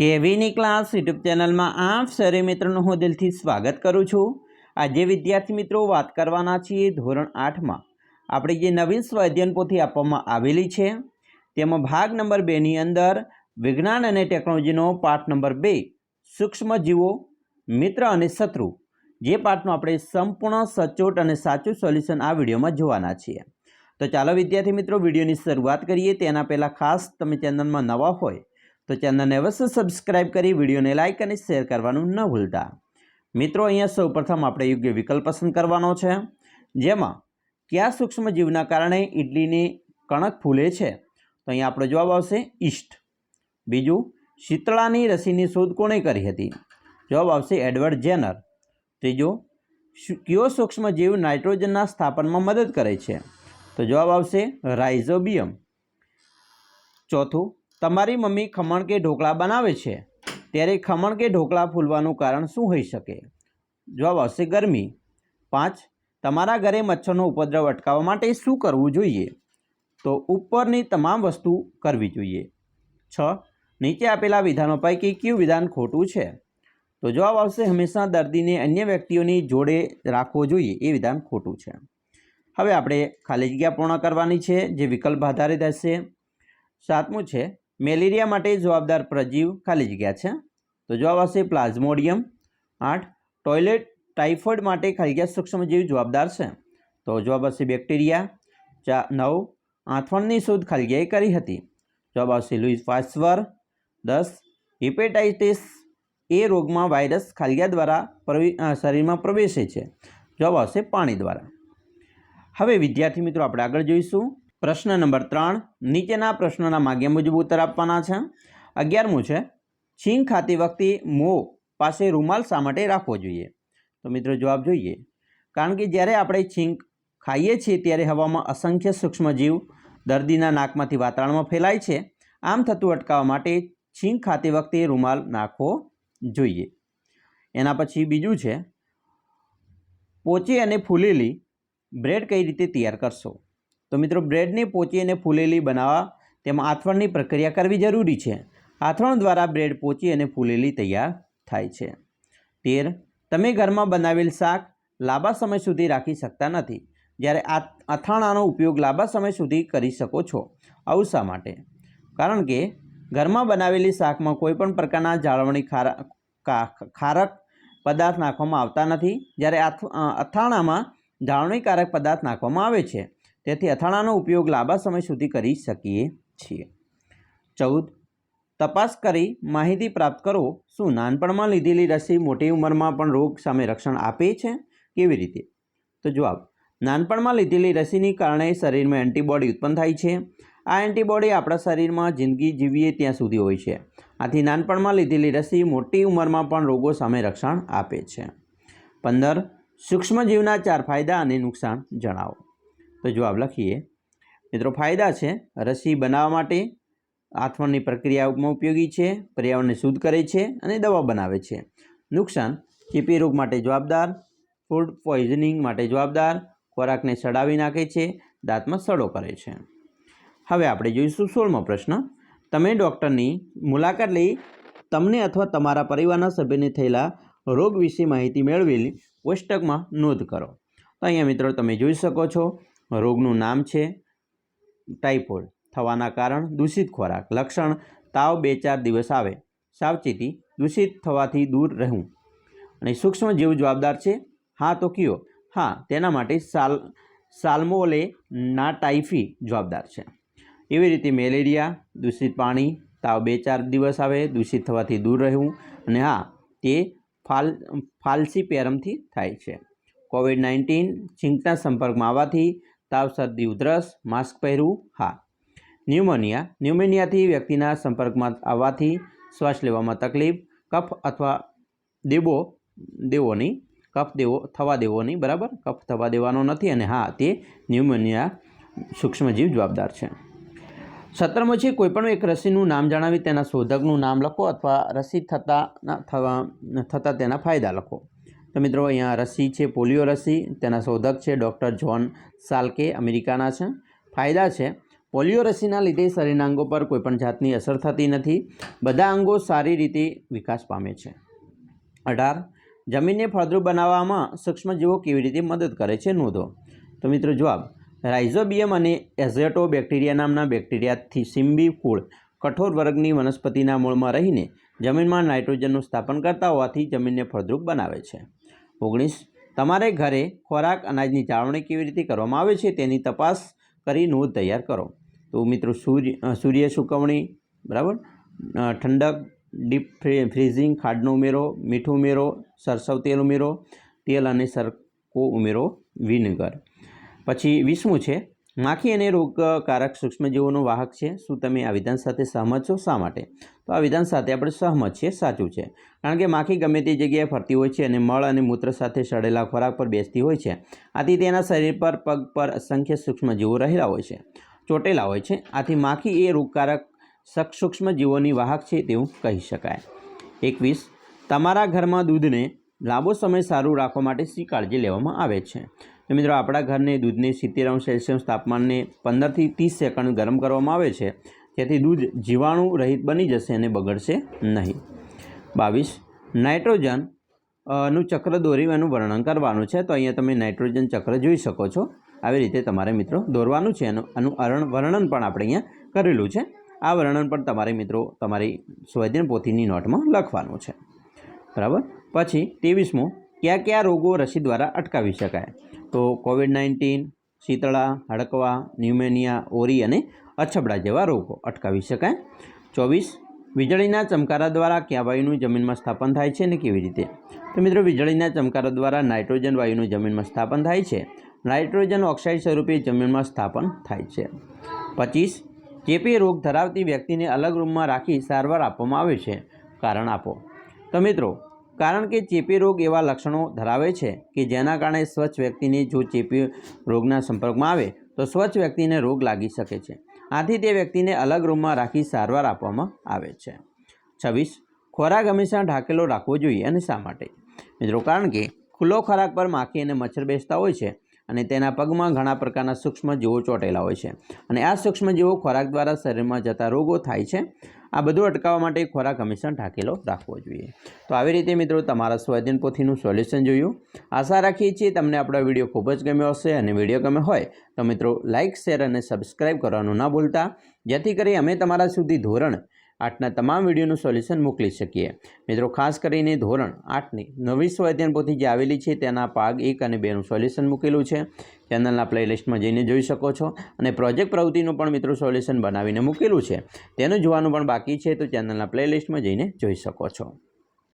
કેવીની class YouTube ચેનલમાં આપ સરે મિત્રોનું હું દિલથી સ્વાગત કરું છું. આજે વિદ્યાર્થી મિત્રો વાત કરવાના છીએ ધોરણ આઠમાં. આપણે જે નવીન સ્વાધ્યન પોથી આપવામાં આવેલી છે, તેમાં ભાગ નંબર બેની અંદર વિજ્ઞાન અને ટેકનોલોજીનો પાઠ નંબર બે, સૂક્ષ્મ જીવો, મિત્ર અને શત્રુ, જે પાઠનું આપણે સંપૂર્ણ, સચોટ અને સાચું સોલ્યુશન આ વિડીયોમાં જોવાના છીએ. તો ચાલો વિદ્યાર્થી મિત્રો વિડીયોની શરૂઆત કરીએ. તેના પહેલાં ખાસ તમે ચેનલમાં નવા હોય તો ચેનલને અવશ્ય સબસ્ક્રાઇબ કરી, વિડીયોને લાઇક અને શેર કરવાનું ન ભૂલતા. મિત્રો, અહીંયા સૌપ્રથમ આપણે યોગ્ય વિકલ્પ પસંદ કરવાનો છે, જેમાં કયા સૂક્ષ્મજીવના કારણે ઇડલીની કણક ફૂલે છે? તો અહીંયા આપણો જવાબ આવશે ઈસ્ટ બીજું, શીતળાની રસીની શોધ કોણે કરી હતી? જવાબ આવશે એડવર્ડ જેનર. ત્રીજો કયો સૂક્ષ્મજીવ નાઇટ્રોજનના સ્થાપનમાં મદદ કરે છે? તો જવાબ આવશે રાઇઝોબિયમ. ચોથું તમારી મમ્મી ખમણ કે ઢોકળા બનાવે છે? ત્યારે ખમણ કે ઢોકળા ફૂલવાનું કારણ શું હોઈ શકે? જવાબ આવશે ગરમી. પાંચ, તમારા ઘરે મચ્છરનો ઉપદ્રવ અટકાવવા માટે શું કરવું જોઈએ? તો ઉપરની તમામ વસ્તુ કરવી જોઈએ. છ, નીચે આપેલા વિધાનો પૈકી કયું વિધાન ખોટું છે? તો જવાબ આવશે હંમેશા દર્દીને અન્ય વ્યક્તિઓની જોડે રાખવો જોઈએ એ વિધાન ખોટું છે. હવે આપણે ખાલી જગ્યા પૂર્ણ કરવાની છે, જે વિકલ્પ આધારિત હશે. સાતમું છે મેલેરિયા માટે જવાબદાર પ્રજીવ ખાલી જગ્યા છે. તો જવાબ આવશે પ્લાઝ્મોડિયમ. આઠ, ટોયલેટ ટાઇફોઇડ માટે ખાલી જગ્યા સૂક્ષ્મજીવ જવાબદાર છે. તો જવાબ આવશે બેક્ટેરિયા. ચા, નવ, આંથવણની શોધ ખાલી જગ્યાએ કરી હતી. જવાબ આવશે લુઈસ ફાસ્વર દસ, હિપેટાઇટિસ એ રોગમાં વાયરસ ખાલિયા દ્વારા શરીરમાં પ્રવેશે છે. જવાબ આવશે પાણી દ્વારા. હવે વિદ્યાર્થી મિત્રો આપણે આગળ જોઈશું. પ્રશ્ન નંબર ત્રણ, નીચેના પ્રશ્નોના માગ્ય મુજબ ઉત્તર આપવાના છે. અગિયારમું છે, છીંક ખાતી વખતે મો પાસે રૂમાલ શા માટે રાખવો જોઈએ? તો મિત્રો જવાબ જોઈએ. કારણ કે જ્યારે આપણે છીંક ખાઈએ છીએ ત્યારે હવામાં અસંખ્ય સૂક્ષ્મજીવ દર્દીના નાકમાંથી વાતાવરણમાં ફેલાય છે. આમ થતું અટકાવવા માટે છીંક ખાતી વખતે રૂમાલ નાખવો જોઈએ. એના પછી બીજું છે, પોચી અને ફૂલેલી બ્રેડ કઈ રીતે તૈયાર કરશો? તો મિત્રો બ્રેડને પોચી અને ફૂલેલી બનાવવા તેમાં આથવણની પ્રક્રિયા કરવી જરૂરી છે. આથવણ દ્વારા બ્રેડ પોચી અને ફૂલેલી તૈયાર થાય છે. તેર. તમે ઘરમાં બનાવેલ શાક લાંબા સમય સુધી રાખી શકતા નથી. જ્યારે આ અથાણાનો ઉપયોગ લાંબા સમય સુધી કરી શકો છો. આવું શા માટે? કારણ કે ઘરમાં બનાવેલી શાકમાં કોઈપણ પ્રકારના જાળવણી ખારા ખારક પદાર્થ નાખવામાં આવતા નથી. જ્યારે અથાણામાં જાળવણીકારક પદાર્થ નાખવામાં આવે છે. તેથી અથાણાનો ઉપયોગ લાંબા સમય સુધી કરી શકીએ છીએ. ચૌદ. તપાસ કરી માહિતી પ્રાપ્ત કરો. શું નાનપણમાં લીધેલી રસી મોટી ઉંમરમાં પણ રોગ સામે રક્ષણ આપે છે? કેવી રીતે? તો જવાબ. નાનપણમાં લીધેલી રસીની કારણે શરીરમાં એન્ટીબોડી ઉત્પન્ન થાય છે. આ એન્ટીબોડી આપણા શરીરમાં જિંદગી જીવીએ ત્યાં સુધી હોય છે. આથી નાનપણમાં લીધેલી રસી મોટી ઉંમરમાં પણ રોગો સામે રક્ષણ આપે છે. પંદર. સૂક્ષ્મજીવના ચાર ફાયદા અને નુકસાન જણાવો. તો જવાબ લખીએ, મિત્રો ફાયદા છે, રસી બનાવવા માટે આથવણની પ્રક્રિયામાં ઉપયોગી છે, પર્યાવરણને શુદ્ધ કરે છે અને દવા બનાવે છે. નુકસાન ચેપી રોગ માટે જવાબદાર, ફૂડ પોઈઝનિંગ માટે જવાબદાર, ખોરાકને સડાવી નાખે છે, દાંતમાં સડો કરે છે. હવે આપણે જોઈશું સોળમો પ્રશ્ન. તમે ડૉક્ટરની મુલાકાત લઈ તમને અથવા તમારા પરિવારના સભ્યને થયેલા રોગ વિશે માહિતી મેળવેલી કોષ્ટકમાં નોંધ કરો. તો અહીંયા મિત્રો તમે જોઈ શકો છો રોગનું નામ છે ટાઇફોઇડ. થવાના કારણ, દૂષિત ખોરાક. લક્ષણ, તાવ બે ચાર દિવસ આવે. સાવચેતી, દૂષિત થવાથી દૂર રહેવું. અને સૂક્ષ્મ જીવ જવાબદાર છે? હા તો કયો? હા, તેના માટે સાલ સાલ્મોલે ના ટાઇફી જવાબદાર છે. એવી રીતે મેલેરિયા, દૂષિત પાણી, તાવ બે ચાર દિવસ આવે, દૂષિત થવાથી દૂર રહેવું. અને હા, તે ફાલ ફાલસી પેરમથી થાય છે. કોવિડ નાઇન્ટીન છીંકના સંપર્કમાં આવવાથી તાવ શરદી ઉધરસ, માસ્ક પહેરવું, હા. ન્યુમોનિયા, ન્યુમોનિયાથી વ્યક્તિના સંપર્કમાં આવવાથી શ્વાસ લેવામાં તકલીફ, કફ અથવા દેવો, દેવોની, કફ દેવો, થવા દેવો નહીં બરાબર? કફ થવા દેવાનો નથી અને હા, તે ન્યુમોનિયા સૂક્ષ્મજીવ જવાબદાર છે. સત્રમાં છે, કોઈપણ એક રસીનું નામ જણાવી તેના શોધકનું નામ લખો અથવા રસી થતા, થવા, થતાં તેના ફાયદા લખો. તો મિત્રો, અહીંયા રસી છે, પોલિયો રસી. તેના શોધક છે ડૉક્ટર જ્હોન સાલ્કે, અમેરિકાના છે. ફાયદા છે, પોલિયો રસીના લીધે શરીરના અંગો પર કોઈપણ જાતની અસર થતી નથી. બધા અંગો સારી રીતે વિકાસ પામે છે. અઢાર, જમીનને ફળદ્રુપ બનાવવામાં સૂક્ષ્મજીવો કેવી રીતે મદદ કરે છે, નોંધો. તો મિત્રો, જવાબ. રાઇઝોબિયમ અને એઝેટો બેક્ટેરિયા નામના બેક્ટેરિયાથી સિમ્બી ફૂળ કઠોર વર્ગની વનસ્પતિના મૂળમાં રહીને જમીનમાં નાઇટ્રોજનનું સ્થાપન કરતા હોવાથી જમીનને ફળદ્રુપ બનાવે છે. ઓગણીસ. તમારે ઘરે ખોરાક અનાજની જાળવણી કેવી રીતે કરવામાં આવે છે તેની તપાસ કરી નોંધ તૈયાર કરો. તો મિત્રો સૂર્ય સૂર્ય સુકવણી, બરાબર? ઠંડક, ડીપ ફ્રી, ફ્રીઝિંગ, ખાંડનો ઉમેરો, મીઠું ઉમેરો, સરસવ તેલ ઉમેરો, તેલ અને સરકો ઉમેરો, વિનેગર. પછી વીસમું છે. માખી અને રોગકારક સૂક્ષ્મજીવોનો વાહક છે. શું તમે આ વિધાન સાથે સહમત છો? શા માટે? તો આ વિધાન સાથે આપણે સહમત છીએ, સાચું છે. કારણ કે માખી ગમે તે જગ્યાએ ફરતી હોય છે અને મળ અને મૂત્ર સાથે સડેલા ખોરાક પર બેસતી હોય છે. આથી તેના શરીર પર, પગ પર અસંખ્ય સૂક્ષ્મજીવો રહેલા હોય છે, ચોટેલા હોય છે. આથી માખી એ રોગકારક સક- સૂક્ષ્મજીવોની વાહક છે તેવું કહી શકાય. એકવીસ, તમારા ઘરમાં દૂધને લાંબો સમય સારું રાખવા માટે શી કાળજી લેવામાં આવે છે? તો મિત્રો, આપણા ઘરને દૂધને સિત્તેર અંશ સેલ્સિયસ તાપમાનને પંદરથી ત્રીસ સેકન્ડ ગરમ કરવામાં આવે છે. જેથી દૂધ જીવાણુ રહિત બની જશે અને બગડશે નહીં. બાવીસ. નાઇટ્રોજનનું ચક્ર દોરી એનું વર્ણન કરવાનું છે. તો અહીંયા તમે નાઇટ્રોજન ચક્ર જોઈ શકો છો. આવી રીતે તમારે મિત્રો દોરવાનું છે. એનું અરણ, વર્ણન પણ આપણે અહીંયા કરેલું છે. આ વર્ણન પણ તમારે મિત્રો તમારી સ્વાધ્યાયન પોથીની નોટમાં લખવાનું છે. બરાબર? પછી ત્રેવીસમું. કયા કયા રોગો રસી દ્વારા અટકાવી શકાય? તો કોવિડ નાઇન્ટીન, શીતળા, હડકવા, ન્યુમેનિયા, ઓરી અને અછબડા જેવા રોગો અટકાવી શકાય. ચોવીસ, વીજળીના ચમકારા દ્વારા કયા વાયુનું જમીનમાં સ્થાપન થાય છે અને કેવી રીતે? તો મિત્રો, વીજળીના ચમકારા દ્વારા નાઇટ્રોજન વાયુનું જમીનમાં સ્થાપન થાય છે. નાઇટ્રોજન ઓક્સાઇડ સ્વરૂપે જમીનમાં સ્થાપન થાય છે. પચીસ ચેપી રોગ ધરાવતી વ્યક્તિને અલગ રૂમમાં રાખી સારવાર આપવામાં આવે છે. કારણ આપો. તો મિત્રો કારણ કે ચેપી રોગ એવા લક્ષણો ધરાવે છે કે જેના કારણે સ્વચ્છ વ્યક્તિને જો ચેપી રોગના સંપર્કમાં આવે, તો સ્વચ્છ વ્યક્તિને રોગ લાગી શકે છે. આથી તે વ્યક્તિને અલગ રૂમમાં રાખી સારવાર આપવામાં આવે છે. છવ્વીસ, ખોરાક હંમેશા ઢાંકેલો રાખવો જોઈએ અને શા માટે? મિત્રો, કારણ કે ખુલ્લો ખોરાક પર માખી અને મચ્છર બેસતા હોય છે અને તેના પગમાં ઘણા પ્રકારના સૂક્ષ્મજીવો ચોંટેલા હોય છે. અને આ સૂક્ષ્મજીવો ખોરાક દ્વારા શરીરમાં જતા રોગો થાય છે. આ બધું અટકાવવા માટે ખોરાક હંમેશા ઢાંકેલો રાખવો જોઈએ. તો આવી રીતે મિત્રો તમારા સ્વાધ્યાયન પોથીનું સોલ્યુશન જોયું. આશા રાખીએ છીએ તમને આપણો વીડિયો ખૂબ જ ગમ્યો હશે અને વીડિયો ગમે હોય તો મિત્રો લાઇક શેર અને સબસ્ક્રાઈબ કરવાનું ના ભૂલતા. જેથી કરી અમે તમારા સુધી ધોરણ આઠના તમામ વિડીયોનું સોલ્યુશન મોકલી શકીએ. મિત્રો, ખાસ કરીને ધોરણ આઠની નવી સ્વાધ્યાયન પોથી જે આવેલી છે, તેના ભાગ એક અને બેનું સોલ્યુશન મૂકેલું છે. ચેનલના પ્લેલિસ્ટમાં જઈને જોઈ શકો છો. અને પ્રોજેક્ટ પ્રવૃત્તિનું પણ મિત્રો સોલ્યુશન બનાવીને મૂકેલું છે. તેનું જોવાનું પણ બાકી છે, તો ચેનલના પ્લેલિસ્ટમાં જઈને જોઈ શકો છો.